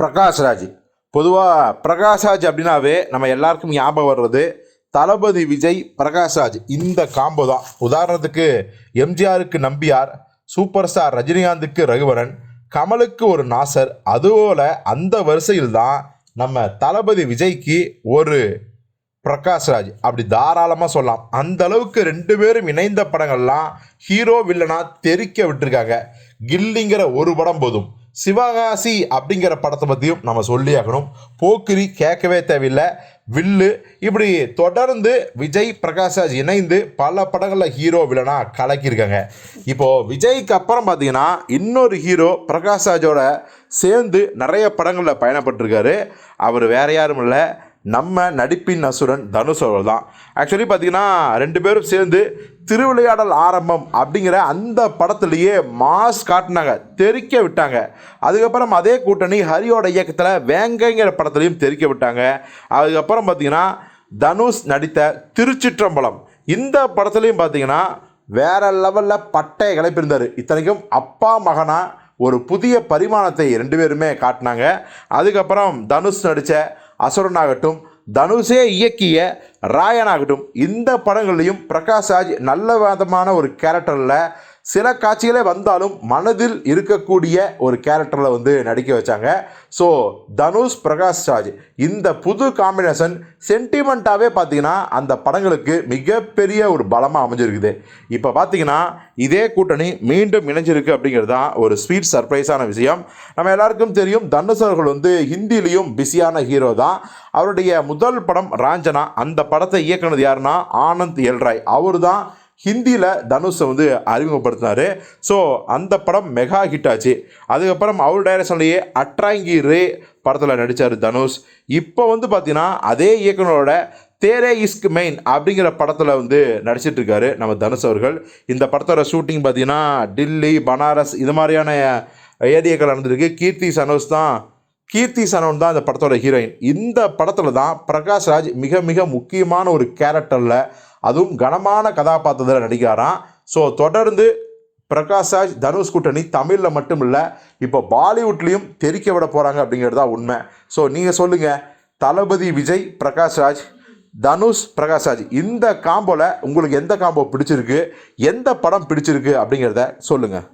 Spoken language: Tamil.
பிரகாஷ்ராஜ். பொதுவாக பிரகாஷ்ராஜ் அப்படின்னாவே நம்ம எல்லாருக்கும் ஞாபகம் வர்றது தளபதி விஜய் பிரகாஷ்ராஜ். இந்த காம்போ தான். உதாரணத்துக்கு எம்ஜிஆருக்கு நம்பியார் சூப்பர் ஸ்டார் ரஜினிகாந்துக்கு ரகுவரன் கமலுக்கு ஒரு நாசர். அதுபோல் அந்த வரிசையில் தான் நம்ம தளபதி விஜய்க்கு ஒரு பிரகாஷ்ராஜ். அப்படி தாராளமாக சொல்லலாம். அந்த அளவுக்கு ரெண்டு பேரும் இணைந்த படங்கள்லாம் ஹீரோ வில்லனா தெறிக்க விட்டுருக்காங்க. கில்லிங்கிற ஒரு படம் போதும். சிவகாசி அப்படிங்கிற படத்தை பற்றியும் நம்ம சொல்லியாகணும். போக்கிரி கேட்கவே தேவையில்லை. வில்லு இப்படி தொடர்ந்து விஜய் பிரகாஷ்ராஜ் இணைந்து பல படங்களில் ஹீரோ வில்லனாக கலக்கியிருக்காங்க. இப்போது விஜய்க்கு அப்புறம் பார்த்தீங்கன்னா இன்னொரு ஹீரோ பிரகாஷ்ராஜோட சேர்ந்து நிறைய படங்களில் பயணப்பட்டிருக்காரு. அவர் வேற யாரும் இல்லை. நம்ம நடிப்பின் அசுரன் தனுஷ் அவர்கள் தான் ஆக்சுவலி பார்த்தீங்கன்னா ரெண்டு பேரும் சேர்ந்து திருவிளையாடல் ஆரம்பம் அப்படிங்கிற அந்த படத்துலேயே மாஸ் காட்டினாங்க தெறிக்க விட்டாங்க. அதுக்கப்புறம் அதே கூட்டணி ஹரியோட இயக்கத்தில் வேங்கைங்கிற படத்துலையும் தெறிக்க விட்டாங்க. அதுக்கப்புறம் பார்த்தீங்கன்னா தனுஷ் நடித்த திருச்சிற்றம்பலம். இந்த படத்துலையும் பார்த்தீங்கன்னா வேற லெவலில் பட்டையை கிளப்பியிருந்தார். இத்தனைக்கும் அப்பா மகனாக ஒரு புதிய பரிமாணத்தை ரெண்டு பேருமே காட்டினாங்க. அதுக்கப்புறம் தனுஷ் நடித்த அசுரனாகட்டும் தனுஷே இயக்கிய ராயனாகட்டும் இந்த படங்கள்லையும் பிரகாஷ் ராஜ் நல்ல விதமான ஒரு கேரக்டரில் சில காட்சிகளே வந்தாலும் மனதில் இருக்கக்கூடிய ஒரு கேரக்டரில் வந்து நடிக்க வச்சாங்க. ஸோ தனுஷ் பிரகாஷ் ராஜ் இந்த புது காம்பினேஷன் சென்டிமெண்ட்டாகவே பார்த்தீங்கன்னா அந்த படங்களுக்கு மிகப்பெரிய ஒரு பலமாக அமைஞ்சிருக்குது. இப்போ பார்த்தீங்கன்னா இதே கூட்டணி மீண்டும் இணைஞ்சிருக்கு அப்படிங்கிறது தான் ஒரு ஸ்வீட் சர்ப்ரைஸான விஷயம். நம்ம எல்லாருக்கும் தெரியும் தனுஷ் அவர்கள் வந்து ஹிந்திலையும் பிஸியான ஹீரோ தான். அவருடைய முதல் படம் ராஞ்சனா. அந்த படத்தை இயக்குனது யாருன்னா ஆனந்த் எல்ராய். அவர் தான் ஹிந்தியில் தனுஷை வந்து அறிமுகப்படுத்தினார். ஸோ அந்த படம் மெகா ஹிட் ஆச்சு. அதுக்கப்புறம் அவர் டைரக்ஷன்லேயே அட்ராங்கி ரே படத்தில் நடித்தார் தனுஷ். இப்போ வந்து பார்த்தீங்கன்னா அதே இயக்குனரோட தேரே இஸ்க் மெயின் அப்படிங்கிற படத்தில் வந்து நடிச்சிட்டு இருக்காரு நம்ம தனுஷ் அவர்கள். இந்த படத்தோட ஷூட்டிங் பார்த்தீங்கன்னா டில்லி பனாரஸ் இது மாதிரியான ஏரியாக்கள் நடந்திருக்கு. கீர்த்தி சனோஸ் தான் கீர்த்தி சனோன் தான் இந்த படத்தோட ஹீரோயின். இந்த படத்தில் தான் பிரகாஷ் ராஜ் மிக மிக முக்கியமான ஒரு கேரக்டரில் அதுவும் கனமான கதாபாத்திரத்தில் நடிக்கிறாராம். ஸோ தொடர்ந்து பிரகாஷ் ராஜ் தனுஷ் கூட்டணி தமிழில் மட்டும் இல்லை இப்போ பாலிவுட்லேயும் தெரிக்க விட போகிறாங்க அப்படிங்கிறது தான் உண்மை. ஸோ நீங்கள் சொல்லுங்கள் தளபதி விஜய் பிரகாஷ் ராஜ் தனுஷ் பிரகாஷ் ராஜ் இந்த காம்போவில் உங்களுக்கு எந்த காம்போ பிடிச்சிருக்கு எந்த படம் பிடிச்சிருக்கு அப்படிங்கிறத சொல்லுங்கள்